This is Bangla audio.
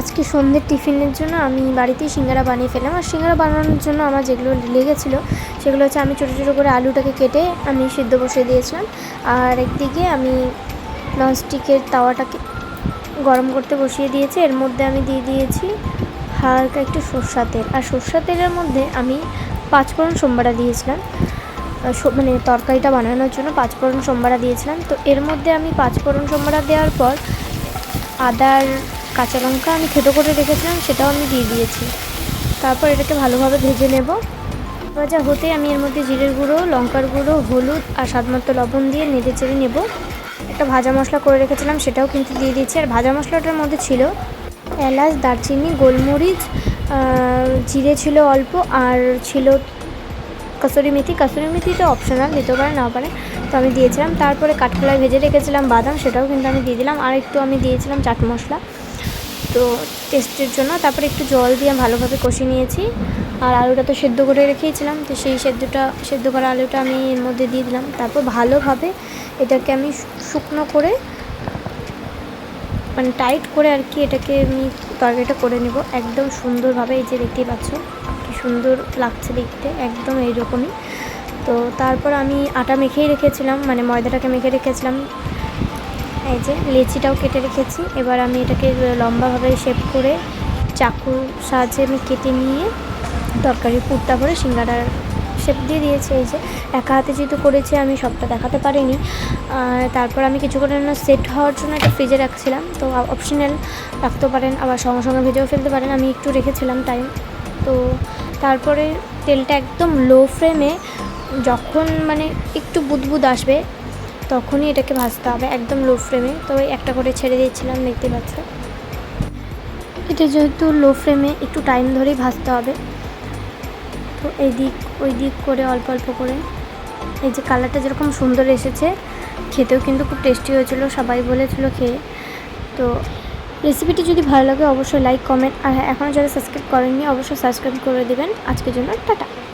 আজকে সন্ধ্যের টিফিনের জন্য আমি বাড়িতেই সিঙ্গারা বানিয়ে ফেলাম আর সিঙ্গারা বানানোর জন্য আমার যেগুলো লেগেছিলো, সেগুলো হচ্ছে আমি ছোটো ছোটো করে আলুটাকে কেটে আমি সিদ্ধ বসিয়ে দিয়েছিলাম। আর একদিকে আমি ননস্টিকের তাওয়াটাকে গরম করতে বসিয়ে দিয়েছি। এর মধ্যে আমি দিয়ে দিয়েছি হালকা একটু সর্ষা তেল। আর সর্ষা তেলের মধ্যে আমি পাঁচফোড়ন সোমবারা দিয়েছিলাম। মানে তরকারিটা বানানোর জন্য পাঁচফোড়ন সোমবারা দিয়েছিলাম। তো এর মধ্যে আমি পাঁচফোড়ন সোমবারা দেওয়ার পর আদার কাঁচা লঙ্কা আমি থেতো করে রেখেছিলাম, সেটাও আমি দিয়ে দিয়েছি। তারপর এটাকে ভালোভাবে ভেজে নেব। ভাজা হতে আমি এর মধ্যে জিরের গুঁড়ো, লঙ্কার গুঁড়ো, হলুদ আর স্বাদমতো লবণ দিয়ে নেড়ে চেড়ে নেব। একটা ভাজা মশলা করে রেখেছিলাম, সেটাও কিন্তু দিয়ে দিয়েছি। আর ভাজা মশলাটার মধ্যে ছিল এলাচ, দারচিনি, গোলমরিচ জিরে ছিল অল্প আর ছিল কসুরি মেথি। কসুরি মেথি তো অপশনাল দিতে পারে না পারে। তো আমি দিয়েছিলাম। তারপরে কাঠকলায় ভেজে রেখেছিলাম বাদাম, সেটাও কিন্তু আমি দিয়ে দিলাম। আর একটু আমি দিয়েছিলাম চাট মশলা। তো টেস্টের জন্য, তারপরে একটু জল দিয়ে ভালোভাবে কষিয়ে নিয়েছি। আর আলুটা তো সেদ্ধ করে রেখেছিলাম তো সেই সেদ্ধটা, সেদ্ধ করা আলুটা আমি এর মধ্যে দিয়ে দিলাম। তারপর ভালোভাবে এটাকে আমি শুকনো করে মানে টাইট করে আর কি এটাকে আমি তরকারিটা করে নেব। একদম সুন্দরভাবে, এই যে দেখতেই পাচ্ছ, কি সুন্দর লাগছে দেখতে, একদম এইরকমই। তো তারপর আমি আটা মেখেই রেখেছিলাম মানে ময়দাটাকে মেখে রেখেছিলাম। এই যে লেচিটাও কেটে রেখেছি। এবার আমি এটাকে লম্বাভাবে শেপ করে চাকুর সাহায্যে আমি কেটে নিয়ে তরকারির পুরটা করে সিঙ্গাড়ার শেপ দিয়ে দিয়েছি। এই যে একা হাতে যেহেতু করেছি, আমি সবটা দেখাতে পারিনি। তারপর আমি কিছুক্ষণের জন্য সেট হওয়ার জন্য একটা ফ্রিজে রাখছিলাম। তো অপশনাল রাখতে পারেন, আবার সঙ্গে সঙ্গে ভেজেও ফেলতে পারেন। আমি একটু রেখেছিলাম টাইম তো তারপরে তেলটা একদম লো ফ্লেমে যখন মানে একটু বুদবুদ আসবে তখনই এটাকে ভাজতে হবে একদম লো ফ্লেমে তো একটা করে ছেড়ে দিয়েছিলাম, দেখতে পাচ্ছেন এটা যেহেতু লো ফ্লেমে একটু টাইম ধরেই ভাজতে হবে। তো এই দিক ওই দিক করে অল্প অল্প করে। এই যে কালারটা যেরকম সুন্দর এসেছে, খেতেও কিন্তু খুব টেস্টি হয়েছিল, সবাই বলেছিল খেয়ে। তো রেসিপিটি যদি ভালো লাগে, অবশ্যই লাইক কমেন্ট আর হ্যাঁ এখনও যারা সাবস্ক্রাইব করেননি, অবশ্যই সাবস্ক্রাইব করে দেবেন। আজকের জন্য টাটা।